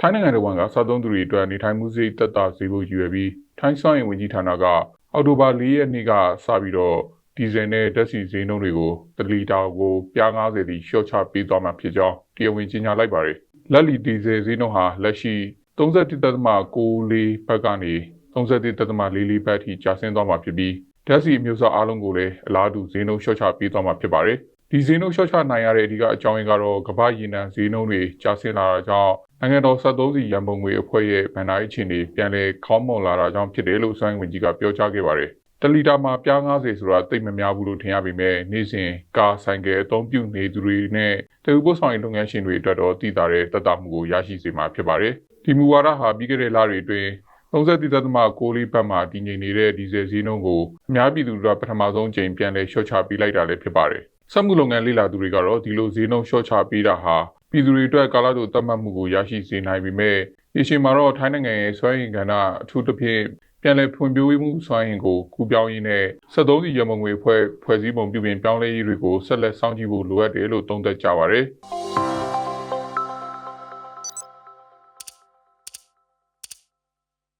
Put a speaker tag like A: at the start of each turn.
A: ထိုင်းနိုင်ငံတော်ဝန်ကစားသုံးသူတွေအတွက်နေထိုင်မှုစိတ်သက်သာစေဖို့ရည်ရွယ်ပြီးထိုင်းဆောင်ရင်ဝင်ကြီးဌာနကအောက်တိုဘာ၄ရက်နေ့ကစပြီးတော့ဒီဇယ်နဲ့ဓာတ်ဆီဈေးနှုန်းတွေကိုတလီတာကိုပြား90တိလျှော့ချပေးသွားမှာဖြစ်ကြောင်းတရားဝင်ကြေညာလိုက်ပါတယ်။လက်လီဒီဇယ်ဈေးနှုန်းဟာလက်ရှိ31.64ဘတ်ကနေ31.44ဘတ်ထိကျဆင်းသွားမှာဖြစ်ပြီးဓာတ်ဆီအမျိုးအစားအလုံးကိုလည်းအလားတူဈေးနှုန်းလျှော့ချပေးသွားမှာဖြစ်ပါတယ်။ ဒီဈေးနှုန်းလျှော့ချနိုင်ရတဲ့အဓိကအကြောင်းရင်းကတော့ကမ္ဘာရေနံဈေးနှုန်းတွေကျဆင်းလာတာကြောင့်နိုင်ငံတော်73စီရန်ပုံငွေအဖွဲ့ရဲ့ဗန်ဒါရေးအခြေအနေပြန်လည်ခေါင်းမွန်လာတာကြောင့်ဖြစ်တယ်လို့ဆိုင်းဝင်ကြီးကပြောကြားခဲ့ပါတယ်။တလီတာမှာပြား90ဆိုတာတိတ်မများဘူးလို့ထင်ရပေမဲ့နေ့စဉ်ကားဆိုင်ကယ်အသုံးပြုနေသူတွေနဲ့တအုပ်ပို့ဆောင်ရေးလုပ်ငန်းရှင်တွေအတွက်တော့တည်တာတဲ့တတ်တာမှုကိုရရှိစေမှာဖြစ်ပါတယ်။ဒီမူဝါဒဟာပြီးခဲ့တဲ့လတွေအတွင်း33.6လေးဘတ်မှာတည်ငြိမ်နေတဲ့ဒီဇယ်ဈေးနှုန်းကိုအများပြည်သူတို့ပထမဆုံးချိန်ပြန်လည်လျှော့ချပေးလိုက်တာလည်းဖြစ်ပါတယ်။ စက်မှုလုပ်ငန်းလေ့လာသူတွေကတော့ဒီလိုဈေးနှုန်းလျှော့ချပေးတာဟာပြည်သူတွေအတွက်ကာလတိုသတ်မှတ်မှုကိုရရှိစေနိုင်ပေမဲ့ဒီချိန်မှာတော့ထိုင်းနိုင်ငံရဲ့စွမ်းရည်ကဏ္ဍအထူးသဖြင့်ပြန်လည်ဖွံ့ဖြိုးမှုစွမ်းရည်ကိုကူပြောင်းရင်းနဲ့73စီရမုံငွေဖွဲ့ဖွဲ့စည်းပုံပြုပြင်ပြောင်းလဲရေးတွေကိုဆက်လက်စောင့်ကြည့်ဖို့လိုအပ်တယ်လို့သုံးသပ်ကြပါဗျ။